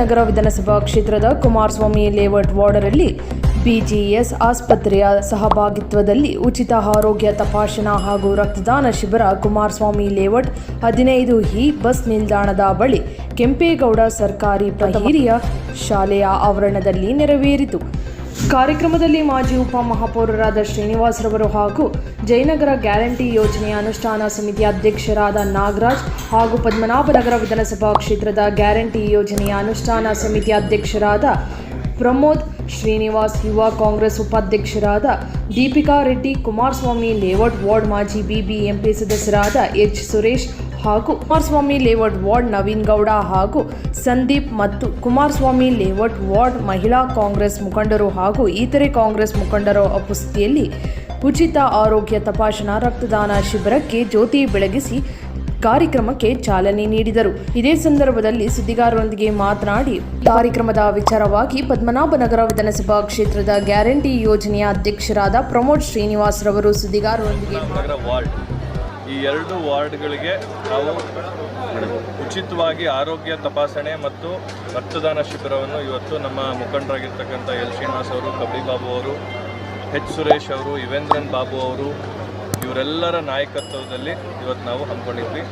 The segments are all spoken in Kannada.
ನಗರ ವಿಧಾನಸಭಾ ಕ್ಷೇತ್ರದ ಕುಮಾರಸ್ವಾಮಿ ಲೇಔಟ್ ವಾರ್ಡರಲ್ಲಿ ಬಿಜಿಎಸ್ ಆಸ್ಪತ್ರೆಯ ಸಹಭಾಗಿತ್ವದಲ್ಲಿ ಉಚಿತ ಆರೋಗ್ಯ ತಪಾಸಣಾ ಹಾಗೂ ರಕ್ತದಾನ ಶಿಬಿರ ಕುಮಾರಸ್ವಾಮಿ ಲೇಔಟ್ ಹದಿನೈದು ಹಿ ಬಸ್ ನಿಲ್ದಾಣದ ಬಳಿ ಕೆಂಪೇಗೌಡ ಸರ್ಕಾರಿ ಪ್ರಹಿರಿಯ ಶಾಲೆಯ ಆವರಣದಲ್ಲಿ ನೆರವೇರಿತು. ಕಾರ್ಯಕ್ರಮದಲ್ಲಿ ಮಾಜಿ ಉಪಮಹಾಪೌರರಾದ ಶ್ರೀನಿವಾಸರವರು ಹಾಗೂ ಜಯನಗರ ಗ್ಯಾರಂಟಿ ಯೋಜನೆಯ ಅನುಷ್ಠಾನ ಸಮಿತಿ ಅಧ್ಯಕ್ಷರಾದ ನಾಗರಾಜ್ ಹಾಗೂ ಪದ್ಮನಾಭನಗರ ವಿಧಾನಸಭಾ ಕ್ಷೇತ್ರದ ಗ್ಯಾರಂಟಿ ಯೋಜನೆಯ ಅನುಷ್ಠಾನ ಸಮಿತಿ ಅಧ್ಯಕ್ಷರಾದ ಪ್ರಮೋದ್, ಶ್ರೀನಿವಾಸ್ ಯುವ ಕಾಂಗ್ರೆಸ್ ಉಪಾಧ್ಯಕ್ಷರಾದ ದೀಪಿಕಾ ರೆಡ್ಡಿ, ಕುಮಾರಸ್ವಾಮಿ, ಲೇಔಟ್ ವಾರ್ಡ್ ಮಾಜಿ ಬಿಬಿಎಂಪಿ ಸದಸ್ಯರಾದ ಎಚ್ ಸುರೇಶ್ ಹಾಗೂ ಕುಮಾರಸ್ವಾಮಿ ಲೇಔಟ್ ವಾರ್ಡ್ ನವೀನ್ ಗೌಡ ಹಾಗೂ ಸಂದೀಪ್ ಮತ್ತು ಕುಮಾರಸ್ವಾಮಿ ಲೇಔಟ್ ವಾರ್ಡ್ ಮಹಿಳಾ ಕಾಂಗ್ರೆಸ್ ಮುಖಂಡರು ಹಾಗೂ ಇತರೆ ಕಾಂಗ್ರೆಸ್ ಮುಖಂಡರ ಉಪಸ್ಥಿತಿಯಲ್ಲಿ ಉಚಿತ ಆರೋಗ್ಯ ತಪಾಸಣಾ ರಕ್ತದಾನ ಶಿಬಿರಕ್ಕೆ ಜ್ಯೋತಿ ಬೆಳಗಿಸಿ ಕಾರ್ಯಕ್ರಮಕ್ಕೆ ಚಾಲನೆ ನೀಡಿದರು. ಇದೇ ಸಂದರ್ಭದಲ್ಲಿ ಸುದ್ದಿಗಾರರೊಂದಿಗೆ ಮಾತನಾಡಿ, ಕಾರ್ಯಕ್ರಮದ ವಿಚಾರವಾಗಿ ಪದ್ಮನಾಭನಗರ ವಿಧಾನಸಭಾ ಕ್ಷೇತ್ರದ ಗ್ಯಾರಂಟಿ ಯೋಜನೆಯ ಅಧ್ಯಕ್ಷರಾದ ಪ್ರಮೋದ್ ಶ್ರೀನಿವಾಸ್ ರವರು ಸುದ್ದಿಗಾರರೊಂದಿಗೆ ಈ ಎರಡು ವಾರ್ಡ್ಗಳಿಗೆ ನಾವು ಉಚಿತವಾಗಿ ಆರೋಗ್ಯ ತಪಾಸಣೆ ಮತ್ತು ರಕ್ತದಾನ ಶಿಬಿರವನ್ನು ಇವತ್ತು ನಮ್ಮ ಮುಖಂಡರಾಗಿರ್ತಕ್ಕಂಥ ಎಲ್ ಶ್ರೀನಿವಾಸ್ ಅವರು ಕಬಡಿ ಬಾಬು ಅವರು, ಎಚ್ ಸುರೇಶ್ ಅವರು ಯುವೇಂದ್ರನ್ ಬಾಬು ಅವರು, ಇವರೆಲ್ಲರ ನಾಯಕತ್ವದಲ್ಲಿ ಇವತ್ತು ನಾವು ಹಮ್ಮಿಕೊಂಡಿದ್ವಿ.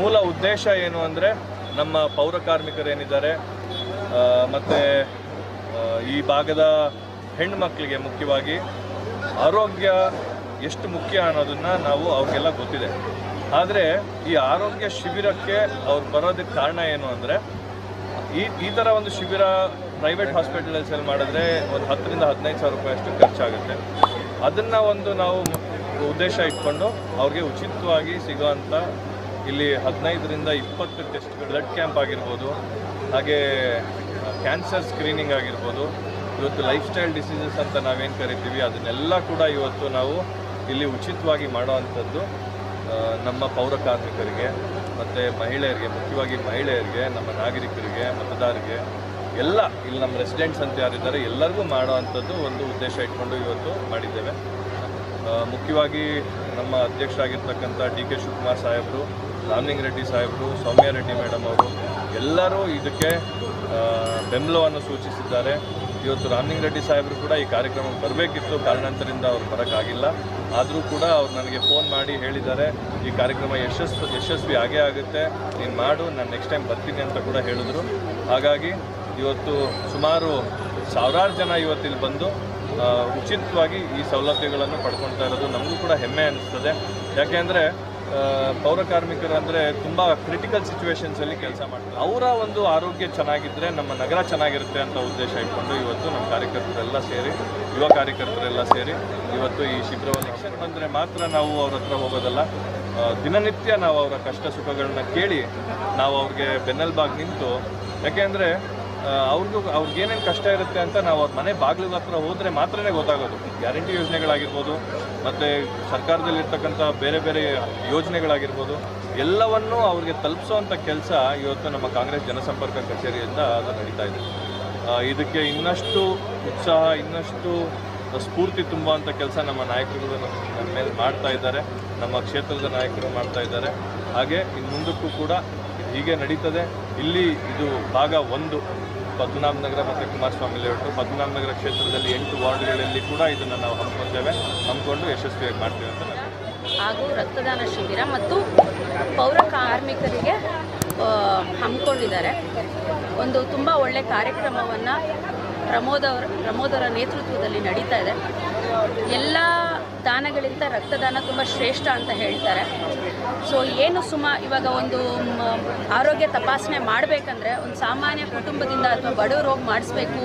ಮೂಲ ಉದ್ದೇಶ ಏನು ಅಂದರೆ ನಮ್ಮ ಪೌರ ಕಾರ್ಮಿಕರೇನಿದ್ದಾರೆ ಮತ್ತು ಈ ಭಾಗದ ಹೆಣ್ಮಕ್ಳಿಗೆ ಮುಖ್ಯವಾಗಿ ಆರೋಗ್ಯ ಎಷ್ಟು ಮುಖ್ಯ ಅನ್ನೋದನ್ನು ನಾವು ಅವ್ರಿಗೆಲ್ಲ ಗೊತ್ತಿದೆ. ಆದರೆ ಈ ಆರೋಗ್ಯ ಶಿಬಿರಕ್ಕೆ ಅವ್ರು ಬರೋದಕ್ಕೆ ಕಾರಣ ಏನು ಅಂದರೆ, ಈ ಈ ಥರ ಒಂದು ಶಿಬಿರ ಪ್ರೈವೇಟ್ ಹಾಸ್ಪಿಟಲ್ಸಲ್ಲಿ ಮಾಡಿದ್ರೆ ಒಂದು ಹತ್ತರಿಂದ ಹದಿನೈದು ಸಾವಿರ ರೂಪಾಯಿ ಅಷ್ಟು ಖರ್ಚಾಗುತ್ತೆ. ಅದನ್ನು ಒಂದು ನಾವು ಉದ್ದೇಶ ಇಟ್ಕೊಂಡು ಅವ್ರಿಗೆ ಉಚಿತವಾಗಿ ಸಿಗೋವಂಥ ಇಲ್ಲಿ ಹದಿನೈದರಿಂದ ಇಪ್ಪತ್ತು ಟೆಸ್ಟ್ ಬ್ಲಡ್ ಕ್ಯಾಂಪ್ ಆಗಿರ್ಬೋದು, ಹಾಗೆ ಕ್ಯಾನ್ಸರ್ ಸ್ಕ್ರೀನಿಂಗ್ ಆಗಿರ್ಬೋದು, ಇವತ್ತು ಲೈಫ್ ಸ್ಟೈಲ್ ಡಿಸೀಸಸ್ ಅಂತ ನಾವೇನು ಕರಿತೀವಿ, ಅದನ್ನೆಲ್ಲ ಕೂಡ ಇವತ್ತು ನಾವು ಇಲ್ಲಿ ಉಚಿತವಾಗಿ ಮಾಡುವಂಥದ್ದು ನಮ್ಮ ಪೌರ ಕಾರ್ಮಿಕರಿಗೆ, ಮತ್ತು ಮಹಿಳೆಯರಿಗೆ, ಮುಖ್ಯವಾಗಿ ಮಹಿಳೆಯರಿಗೆ, ನಮ್ಮ ನಾಗರಿಕರಿಗೆ, ಮತದಾರರಿಗೆ, ಎಲ್ಲ ಇಲ್ಲಿ ನಮ್ಮ ರೆಸಿಡೆಂಟ್ಸ್ ಅಂತ ಯಾರಿದ್ದಾರೆ, ಎಲ್ಲರಿಗೂ ಮಾಡೋವಂಥದ್ದು ಒಂದು ಉದ್ದೇಶ ಇಟ್ಕೊಂಡು ಇವತ್ತು ಮಾಡಿದ್ದೇವೆ. ಮುಖ್ಯವಾಗಿ ನಮ್ಮ ಅಧ್ಯಕ್ಷರಾಗಿರ್ತಕ್ಕಂಥ ಡಿ ಕೆ ಶಿವಕುಮಾರ್ ಸಾಹೇಬರು, ರಾಮಲಿಂಗ ರೆಡ್ಡಿ ಸಾಹೇಬರು, ಸೌಮ್ಯ ರೆಡ್ಡಿ ಮೇಡಮ್ ಅವರು ಎಲ್ಲರೂ ಇದಕ್ಕೆ ಬೆಂಬಲವನ್ನು ಸೂಚಿಸಿದ್ದಾರೆ. ಇವತ್ತು ರಾಮಲಿಂಗ ರೆಡ್ಡಿ ಸಾಹೇಬರು ಕೂಡ ಈ ಕಾರ್ಯಕ್ರಮಕ್ಕೆ ಬರಬೇಕಿತ್ತು. ಕಾರಣಾಂತರಿಂದ ಅವ್ರು ಬರೋಕ್ಕಾಗಿಲ್ಲ. ಆದರೂ ಕೂಡ ಅವ್ರು ನನಗೆ ಫೋನ್ ಮಾಡಿ ಹೇಳಿದ್ದಾರೆ, ಈ ಕಾರ್ಯಕ್ರಮ ಯಶಸ್ಸು, ಯಶಸ್ವಿ ಆಗೇ ಆಗುತ್ತೆ. ನೀನು ಮಾಡು, ನಾನು ನೆಕ್ಸ್ಟ್ ಟೈಮ್ ಬರ್ತೀನಿ ಅಂತ ಕೂಡ ಹೇಳಿದ್ರು. ಹಾಗಾಗಿ ಇವತ್ತು ಸುಮಾರು ಸಾವಿರಾರು ಜನ ಇವತ್ತಿಲ್ಲಿ ಬಂದು ಉಚಿತವಾಗಿ ಈ ಸೌಲಭ್ಯಗಳನ್ನು ಪಡ್ಕೊತಾ ಇರೋದು ನಮಗೂ ಕೂಡ ಹೆಮ್ಮೆ ಅನ್ನಿಸ್ತದೆ ಯಾಕೆಂದರೆ ಪೌರ ಕಾರ್ಮಿಕರು ಅಂದರೆ ತುಂಬ ಕ್ರಿಟಿಕಲ್ ಸಿಚುವೇಶನ್ಸಲ್ಲಿ ಕೆಲಸ ಮಾಡ್ತಾರೆ. ಅವರ ಒಂದು ಆರೋಗ್ಯ ಚೆನ್ನಾಗಿದ್ದರೆ ನಮ್ಮ ನಗರ ಚೆನ್ನಾಗಿರುತ್ತೆ ಅಂತ ಉದ್ದೇಶ ಇಟ್ಕೊಂಡು ಇವತ್ತು ನಮ್ಮ ಕಾರ್ಯಕರ್ತರೆಲ್ಲ ಸೇರಿ, ಯುವ ಕಾರ್ಯಕರ್ತರೆಲ್ಲ ಸೇರಿ ಇವತ್ತು ಈ ಶಿಬಿರವನ್ನು ಎಲೆಕ್ಷನ್ ಬಂದರೆ ಮಾತ್ರ ನಾವು ಅವ್ರ ಹತ್ರ ಹೋಗೋದಲ್ಲ. ದಿನನಿತ್ಯ ನಾವು ಅವರ ಕಷ್ಟ ಸುಖಗಳನ್ನ ಕೇಳಿ ನಾವು ಅವ್ರಿಗೆ ಬೆನ್ನೆಲುಬಾಗಿ ನಿಂತು, ಯಾಕೆಂದರೆ ಅವ್ರಿಗೂ ಅವ್ರಿಗೆ ಏನೇನು ಕಷ್ಟ ಇರುತ್ತೆ ಅಂತ ನಾವು ಅವ್ರ ಮನೆ ಬಾಗಿಲಿನ ಹತ್ರ ಹೋದರೆ ಮಾತ್ರನೇ ಗೊತ್ತಾಗೋದು. ಗ್ಯಾರಂಟಿ ಯೋಜನೆಗಳಾಗಿರ್ಬೋದು, ಮತ್ತು ಸರ್ಕಾರದಲ್ಲಿರ್ತಕ್ಕಂಥ ಬೇರೆ ಬೇರೆ ಯೋಜನೆಗಳಾಗಿರ್ಬೋದು, ಎಲ್ಲವನ್ನೂ ಅವ್ರಿಗೆ ತಲುಪಿಸೋವಂಥ ಕೆಲಸ ಇವತ್ತು ನಮ್ಮ ಕಾಂಗ್ರೆಸ್ ಜನಸಂಪರ್ಕ ಕಚೇರಿಯಿಂದ ಅದು ನಡೀತಾ ಇದೆ. ಇದಕ್ಕೆ ಇನ್ನಷ್ಟು ಉತ್ಸಾಹ, ಇನ್ನಷ್ಟು ಸ್ಫೂರ್ತಿ ತುಂಬುವಂಥ ಕೆಲಸ ನಮ್ಮ ನಾಯಕರುಗಳು ನಮ್ಮ ಮೇಲೆ ಮಾಡ್ತಾ ಇದ್ದಾರೆ, ನಮ್ಮ ಕ್ಷೇತ್ರದ ನಾಯಕರು ಮಾಡ್ತಾ ಇದ್ದಾರೆ. ಹಾಗೆ ಇನ್ನು ಮುಂದಕ್ಕೂ ಕೂಡ ಹೀಗೆ ನಡೀತದೆ. ಇಲ್ಲಿ ಇದು ಭಾಗ ಒಂದು ಪದ್ಮನಾಭನಗರ ಮತ್ತು ಕುಮಾರಸ್ವಾಮಿ ಲೇಔಟು. ಪದ್ಮನಾಭನಗರ ಕ್ಷೇತ್ರದಲ್ಲಿ ಎಂಟು ವಾರ್ಡ್ಗಳಲ್ಲಿ ಕೂಡ ಇದನ್ನು ನಾವು ಹಮ್ಮಿಕೊಂಡೇವೆ. ಹಮ್ಮಿಕೊಂಡು ಯಶಸ್ವಿಯಾಗಿ ಮಾಡ್ತೀವಿ ಅಂತ ಹಾಗೂ ರಕ್ತದಾನ ಶಿಬಿರ ಮತ್ತು ಪೌರ ಕಾರ್ಮಿಕರಿಗೆ ಹಮ್ಮಿಕೊಂಡಿದ್ದಾರೆ. ಒಂದು ತುಂಬ ಒಳ್ಳೆಯ ಕಾರ್ಯಕ್ರಮವನ್ನು ಪ್ರಮೋದ್ ಅವರ, ಪ್ರಮೋದ್ ನೇತೃತ್ವದಲ್ಲಿ ನಡೀತಾ ಇದೆ. ಎಲ್ಲ ದಾನಗಳಿಂದ ರಕ್ತದಾನ ತುಂಬ ಶ್ರೇಷ್ಠ ಅಂತ ಹೇಳ್ತಾರೆ. ಸೊ ಏನು ಸುಮ ಇವಾಗ ಒಂದು ಆರೋಗ್ಯ ತಪಾಸಣೆ ಮಾಡಬೇಕಂದ್ರೆ ಒಂದು ಸಾಮಾನ್ಯ ಕುಟುಂಬದಿಂದ ಅಥವಾ ಬಡವರು ಹೋಗಿ ಮಾಡಿಸ್ಬೇಕು,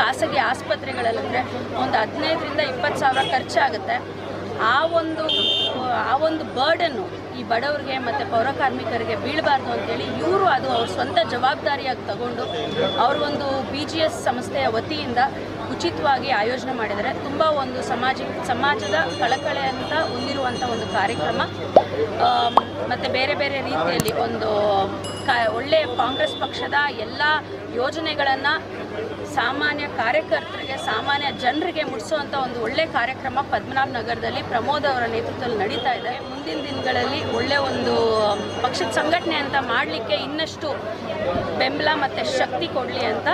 ಖಾಸಗಿ ಆಸ್ಪತ್ರೆಗಳಲ್ಲಂದರೆ ಒಂದು ಹದಿನೈದರಿಂದ ಇಪ್ಪತ್ತು ಸಾವಿರ ಖರ್ಚಾಗುತ್ತೆ. ಆ ಒಂದು ಆ ಒಂದು ಬರ್ಡನ್ನು ಈ ಬಡವರಿಗೆ ಮತ್ತು ಪೌರ ಕಾರ್ಮಿಕರಿಗೆ ಬೀಳಬಾರ್ದು ಅಂತೇಳಿ ಇವರು ಅದು ಅವ್ರ ಸ್ವಂತ ಜವಾಬ್ದಾರಿಯಾಗಿ ತಗೊಂಡು ಅವ್ರ ಒಂದು ಬಿ ಜಿ ಎಸ್ ಸಂಸ್ಥೆಯ ವತಿಯಿಂದ ಉಚಿತವಾಗಿ ಆಯೋಜನೆ ಮಾಡಿದರೆ ತುಂಬ ಒಂದು ಸಮಾಜ, ಸಮಾಜದ ಕಳಕಳೆ ಅಂತ ಹೊಂದಿರುವಂಥ ಒಂದು ಕಾರ್ಯಕ್ರಮ. ಮತ್ತು ಬೇರೆ ಬೇರೆ ರೀತಿಯಲ್ಲಿ ಒಂದು ಕ ಒಳ್ಳೆಯ ಕಾಂಗ್ರೆಸ್ ಪಕ್ಷದ ಎಲ್ಲ ಯೋಜನೆಗಳನ್ನು ಸಾಮಾನ್ಯ ಕಾರ್ಯಕರ್ತರಿಗೆ, ಸಾಮಾನ್ಯ ಜನರಿಗೆ ಮುಟ್ಟಿಸುವಂಥ ಒಂದು ಒಳ್ಳೆ ಕಾರ್ಯಕ್ರಮ ಪದ್ಮನಾಭ ನಗರದಲ್ಲಿ ಪ್ರಮೋದ್ ಅವರ ನೇತೃತ್ವದಲ್ಲಿ ನಡೀತಾ ಇದೆ. ಮುಂದಿನ ದಿನಗಳಲ್ಲಿ ಒಳ್ಳೆ ಒಂದು ಪಕ್ಷದ ಸಂಘಟನೆ ಅಂತ ಮಾಡಲಿಕ್ಕೆ ಇನ್ನಷ್ಟು ಬೆಂಬಲ ಮತ್ತು ಶಕ್ತಿ ಕೊಡಲಿ ಅಂತ